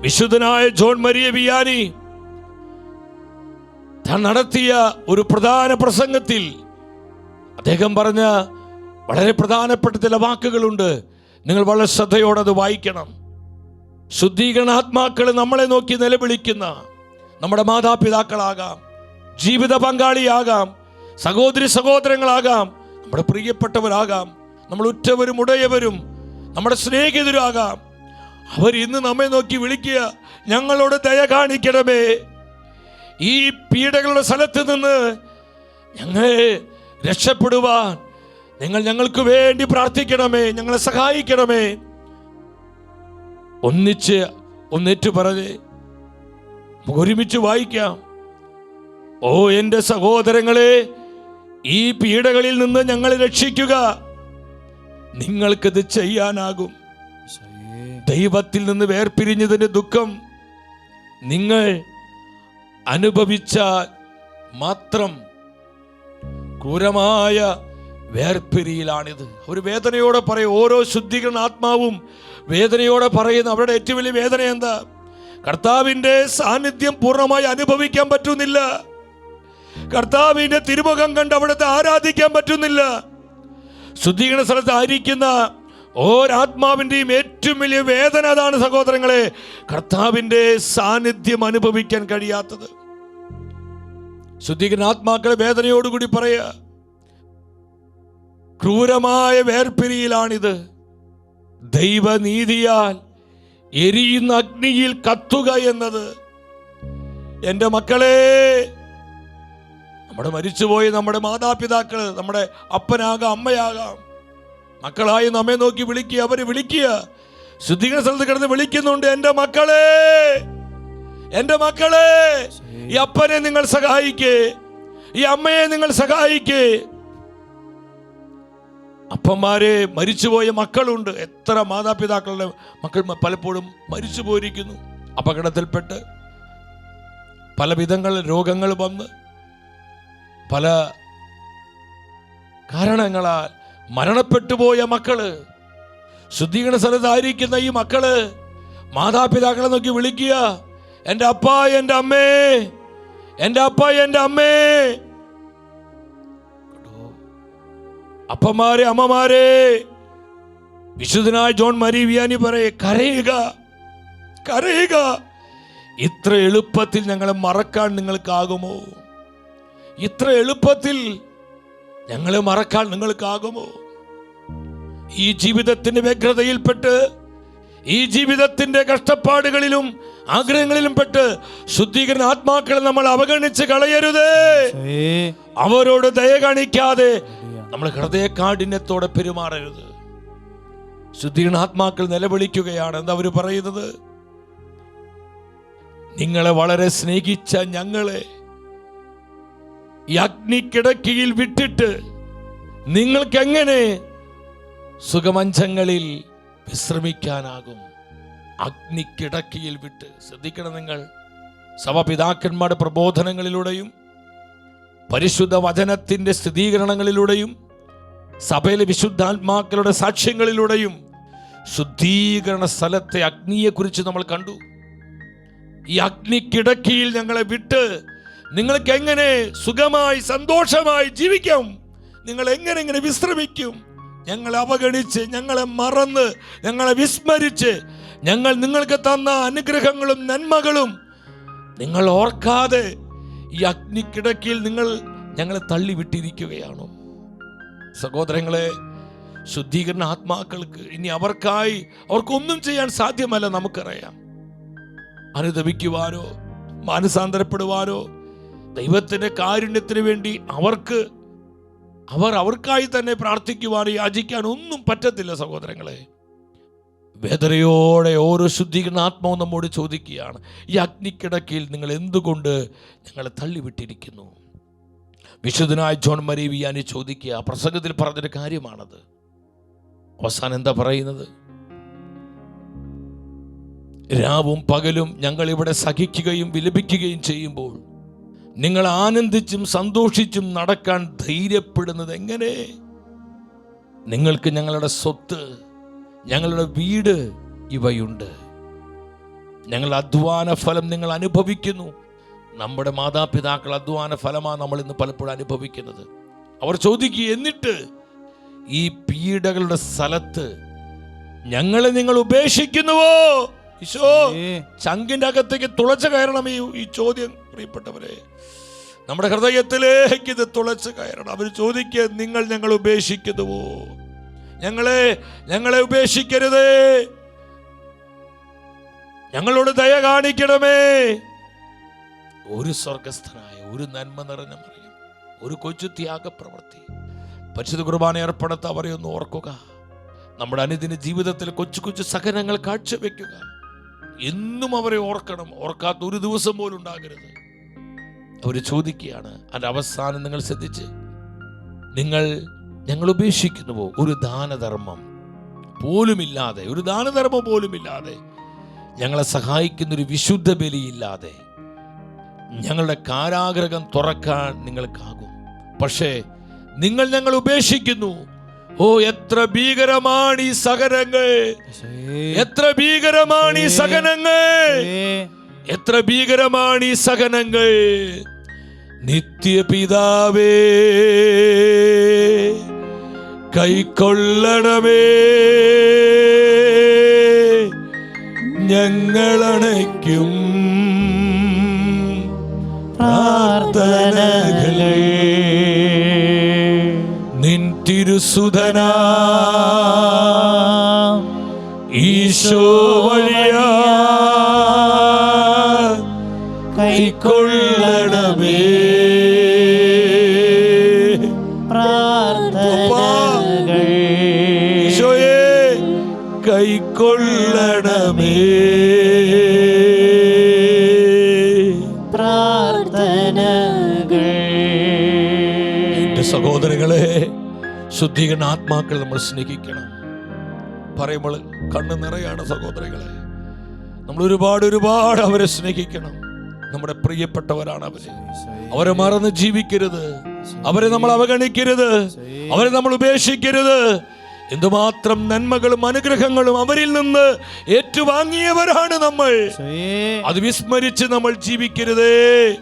വിശുദ്ധനായ John Maria Vianney താൻ നടത്തിയ ഒരു പ്രധാന പ്രസംഗത്തിൽ അദ്ദേഹം പറഞ്ഞ വളരെ പ്രധാനപ്പെട്ട ചില വാക്കുകളുണ്ട്. നിങ്ങൾ വളരെ ശ്രദ്ധയോടെ അത് വായിക്കണം. ശുദ്ധീകരണാത്മാക്കൾ നമ്മളെ നോക്കി നിലവിളിക്കുന്ന നമ്മുടെ മാതാപിതാക്കളാകാം ജീവിത പങ്കാളിയാകാം സഹോദരി സഹോദരങ്ങളാകാം നമ്മുടെ പ്രിയപ്പെട്ടവരാകാം നമ്മൾ ഉറ്റവരും ഉടയവരും നമ്മുടെ സ്നേഹിതരാകാം അവർ ഇന്ന് നമ്മെ നോക്കി വിളിക്കുക ഞങ്ങളോട് ദയ കാണിക്കണമേ. ഈ പീഡകളുടെ സ്ഥലത്ത് നിന്ന് ഞങ്ങളെ രക്ഷപ്പെടുവാൻ നിങ്ങൾ ഞങ്ങൾക്ക് വേണ്ടി പ്രാർത്ഥിക്കണമേ ഞങ്ങളെ സഹായിക്കണമേ. ഒന്നിച്ച് ഒന്നേറ്റു പറഞ്ഞ് ഒരുമിച്ച് വായിക്കാം. ഓ എന്റെ സഹോദരങ്ങളെ ഈ പീഡകളിൽ നിന്ന് ഞങ്ങളെ രക്ഷിക്കുക. നിങ്ങൾക്കിത് ചെയ്യാനാകും. ദൈവത്തിൽ നിന്ന് വേർപിരിഞ്ഞതിന്റെ ദുഃഖം നിങ്ങൾ അനുഭവിച്ചാൽ മാത്രം ക്രൂരമായ വേർപിരിയിലാണിത്. ഒരു വേദനയോടെ പറയും ഓരോ ശുദ്ധീകരണ ആത്മാവും വേദനയോടെ പറയുന്ന അവരുടെ ഏറ്റവും വലിയ വേദന എന്താ? കർത്താവിന്റെ സാന്നിധ്യം പൂർണമായി അനുഭവിക്കാൻ പറ്റുന്നില്ല. കർത്താവിന്റെ തിരുമുഖം കണ്ട് അവിടുത്തെ ആരാധിക്കാൻ പറ്റുന്നില്ല. ശുദ്ധീകരണ സ്ഥലത്ത് ആയിരിക്കുന്ന ഓരാത്മാവിന്റെയും ഏറ്റവും വലിയ വേദന അതാണ് സഹോദരങ്ങളെ. കർത്താവിന്റെ സാന്നിധ്യം അനുഭവിക്കാൻ കഴിയാത്തത്. ശുദ്ധീകരണ ആത്മാക്കളെ വേദനയോടുകൂടി പറയുക. ക്രൂരമായ വേർപിരിയിലാണിത്. ദൈവനീതിയാൽ എരിയുന്ന അഗ്നിയിൽ കത്തുക എന്നത്. എന്റെ മക്കളെ നമ്മുടെ മരിച്ചുപോയി നമ്മുടെ മാതാപിതാക്കൾ നമ്മുടെ അപ്പനാകാം അമ്മയാകാം മക്കളായി നമ്മെ നോക്കി വിളിക്കുക അവരെ വിളിക്കുക. ശുദ്ധീകരണ സ്ഥലത്ത് കിടന്ന് വിളിക്കുന്നുണ്ട് എന്റെ മക്കളെ. എന്റെ മക്കളെ ഈ അപ്പനെ നിങ്ങൾ സഹായിക്കേ. ഈ അമ്മയെ നിങ്ങൾ സഹായിക്കേ. അപ്പന്മാരെ മരിച്ചുപോയ മക്കളുണ്ട്. എത്ര മാതാപിതാക്കളുടെ മക്കൾ പലപ്പോഴും മരിച്ചു പോയിരിക്കുന്നു അപകടത്തിൽപ്പെട്ട് പല വിധങ്ങൾ രോഗങ്ങൾ വന്ന് പല കാരണങ്ങളാൽ മരണപ്പെട്ടു പോയ മക്കൾ. ശുദ്ധീകരണ സ്ഥലത്തായിരിക്കുന്ന ഈ മക്കൾ മാതാപിതാക്കളെ നോക്കി വിളിക്കുക. എന്റെ അപ്പ എന്റെ അമ്മേ എന്റെ അപ്പ എന്റെ അമ്മേ. അപ്പമാരെ അമ്മമാരെ വിശുദ്ധനായ ജോൺ മരി വിയാനി പറയെ കരയുക കരയുക. ഇത്ര എളുപ്പത്തിൽ ഞങ്ങളെ മറക്കാൻ നിങ്ങൾക്കാകുമോ? ഇത്ര എളുപ്പത്തിൽ ഞങ്ങളെ മറക്കാൻ നിങ്ങൾക്കാകുമോ? ഈ ജീവിതത്തിന്റെ വ്യഗ്രതയിൽപ്പെട്ട് ഈ ജീവിതത്തിന്റെ കഷ്ടപ്പാടുകളിലും ആഗ്രഹങ്ങളിലും പെട്ട് ശുദ്ധീകരണ ആത്മാക്കളെ നമ്മൾ അവഗണിച്ച് കളയരുത്. അവരോട് ദയ കാണിക്കാതെ നമ്മൾ ഹൃദയകാഠിന്യത്തോടെ പെരുമാറരുത്. ശുദ്ധീകരണ ആത്മാക്കൾ നിലവിളിക്കുകയാണ്. എന്താ അവർ പറയുന്നത്? നിങ്ങളെ വളരെ സ്നേഹിച്ച ഞങ്ങളെ ഈ അഗ്നിക്കിടക്കിയിൽ വിട്ടിട്ട് നിങ്ങൾക്ക് എങ്ങനെ സുഖമഞ്ചങ്ങളിൽ വിശ്രമിക്കാനാകും. അഗ്നിക്കിടക്കിയിൽ വിട്ട് ശ്രദ്ധിക്കണം നിങ്ങൾ. സഭപിതാക്കന്മാരുടെ പ്രബോധനങ്ങളിലൂടെയും പരിശുദ്ധ വചനത്തിന്റെ സ്ഥിരീകരണങ്ങളിലൂടെയും സഭയിലെ വിശുദ്ധാത്മാക്കളുടെ സാക്ഷ്യങ്ങളിലൂടെയും ശുദ്ധീകരണ സ്ഥലത്തെ അഗ്നിയെക്കുറിച്ച് നമ്മൾ കണ്ടു. ഈ അഗ്നിക്കിടക്കിയിൽ ഞങ്ങളെ വിട്ട് നിങ്ങൾക്ക് എങ്ങനെ സുഖമായി സന്തോഷമായി ജീവിക്കാം? നിങ്ങൾ എങ്ങനെ എങ്ങനെ വിശ്രമിക്കും? ഞങ്ങളെ അവഗണിച്ച് ഞങ്ങളെ മറന്ന് ഞങ്ങളെ വിസ്മരിച്ച് ഞങ്ങൾ നിങ്ങൾക്ക് തന്ന അനുഗ്രഹങ്ങളും നന്മകളും നിങ്ങൾ ഓർക്കാതെ ഈ അഗ്നിക്കിടക്കിൽ നിങ്ങൾ ഞങ്ങളെ തള്ളിവിട്ടിരിക്കുകയാണ്? സഹോദരങ്ങളെ ശുദ്ധീകരണ ആത്മാക്കൾക്ക് ഇനി അവർക്കായി അവർക്കൊന്നും ചെയ്യാൻ സാധ്യമല്ല നമുക്കറിയാം. അനുദപിക്കുവാനോ മാനസാന്തരപ്പെടുവാനോ ദൈവത്തിന്റെ കാരുണ്യത്തിന് വേണ്ടി അവർക്ക് അവർ അവർക്കായി തന്നെ പ്രാർത്ഥിക്കുവാൻ യാചിക്കാൻ ഒന്നും പറ്റത്തില്ല സഹോദരങ്ങളെ. വേദനയോടെ ഓരോ ശുദ്ധീകരണ ആത്മാവും നമ്മോട് ചോദിക്കുകയാണ് ഈ അഗ്നിക്കിടക്കയിൽ നിങ്ങൾ എന്തുകൊണ്ട് ഞങ്ങളെ തള്ളിവിട്ടിരിക്കുന്നു? വിശുദ്ധനായ ജോൺ മരി വിയാനി ചോദിക്കുക പ്രസംഗത്തിൽ പറഞ്ഞൊരു കാര്യമാണത്. അവസാനം എന്താ പറയുന്നത്? രാവും പകലും ഞങ്ങൾ ഇവിടെ സഹിക്കുകയും വിലപിക്കുകയും ചെയ്യുമ്പോൾ നിങ്ങൾ ആനന്ദിച്ചും സന്തോഷിച്ചും നടക്കാൻ ധൈര്യപ്പെടുന്നത് എങ്ങനെ? നിങ്ങൾക്ക് ഞങ്ങളുടെ സ്വത്ത് ഞങ്ങളുടെ വീട് ഇവയുണ്ട്. ഞങ്ങൾ അധ്വാന ഫലം നിങ്ങൾ അനുഭവിക്കുന്നു. നമ്മുടെ മാതാപിതാക്കൾ അധ്വാന ഫലമാണ് നമ്മൾ ഇന്ന് പലപ്പോഴും അനുഭവിക്കുന്നത്. അവർ ചോദിക്കുക എന്നിട്ട് ഈ പീഡകളുടെ സ്ഥലത്ത് ഞങ്ങളെ നിങ്ങൾ ഉപേക്ഷിക്കുന്നുവോ? ഈശോ ചങ്കിന്റെ അകത്തേക്ക് തുളച്ച കയറണം ഈ ഈ ചോദ്യം. പ്രിയപ്പെട്ടവരെ നമ്മുടെ ഹൃദയത്തിലേക്ക് ഇത് തുളച്ച് കയറണം. അവർ ചോദിക്കുക നിങ്ങൾ ഞങ്ങൾ ഉപേക്ഷിക്കുന്നുവോ? ഞങ്ങളെ ഞങ്ങളെ ഉപേക്ഷിക്കരുതേ. ഞങ്ങളോട് ദയ കാണിക്കണമേ. ഒരു സ്വർഗസ്ഥനായ ഒരു നന്മ നിറഞ്ഞ മറിയം ഒരു കൊച്ചു ത്യാഗ പ്രവൃത്തി പരിശുദ്ധ കുർബാന ഏർപ്പെടുത്ത അവരെ ഒന്ന് ഓർക്കുക. നമ്മുടെ അനുദിന ജീവിതത്തിൽ കൊച്ചു കൊച്ചു സഹനങ്ങൾ കാഴ്ചവെക്കുക. എന്നും അവരെ ഓർക്കണം. ഓർക്കാത്ത ഒരു ദിവസം പോലും ഉണ്ടാകരുത്. അവർ ചോദിക്കുകയാണ് അതിന്റെ അവസാനം നിങ്ങൾ ശ്രദ്ധിച്ച്. നിങ്ങൾ ഞങ്ങൾ ഉപേക്ഷിക്കുന്നുവോ? ഒരു ദാനധർമ്മം പോലുമില്ലാതെ ഒരു ദാനധർമ്മം പോലുമില്ലാതെ ഞങ്ങളെ സഹായിക്കുന്ന ഒരു വിശുദ്ധ ബലിയില്ലാതെ ഞങ്ങളുടെ കാരാഗ്രഹം തുറക്കാൻ നിങ്ങൾക്കാകും. പക്ഷേ നിങ്ങൾ ഞങ്ങൾ ഉപേക്ഷിക്കുന്നു. ഓ എത്ര ഭീകരമാണ് ഈ സഹനങ്ങൾ. എത്ര ഭീകരമാണ് ഈ സഹനങ്ങൾ. എത്ര ഭീകരമാണ് ഈ സഹനങ്ങൾ. നിത്യപിതാവേ കൈക്കൊള്ളണമേ. ഞങ്ങളണയ്ക്കും പ്രാർത്ഥനകളെ. നിൻ തിരുസുധനാ ഈശോ വഴിയാ കൈക്കൊള്ളണമേ. ഈശോയെ കൈക്കൊള്ളണമേ. പ്രാർത്ഥനകൾ. എന്റെ സഹോദരങ്ങളെ ശുദ്ധീകരണ ആത്മാക്കൾ നമ്മൾ സ്നേഹിക്കണം. പറയുമ്പോൾ കണ്ണ് നിറയാണ് സഹോദരങ്ങളെ. നമ്മൾ ഒരുപാട് ഒരുപാട് അവരെ സ്നേഹിക്കണം. നമ്മുടെ പ്രിയപ്പെട്ടവരാണ് അവർ. അവരെ മറന്ന് ജീവിക്കരുത്. അവരെ നമ്മൾ അവഗണിക്കരുത്. അവരെ നമ്മൾ ഉപേക്ഷിക്കരുത്. എന്തുമാത്രം നന്മകളും അനുഗ്രഹങ്ങളും അവരിൽ നിന്ന് ഏറ്റുവാങ്ങിയവരാണ് നമ്മൾ. അത് വിസ്മരിച്ച് നമ്മൾ ജീവിക്കരുതേ.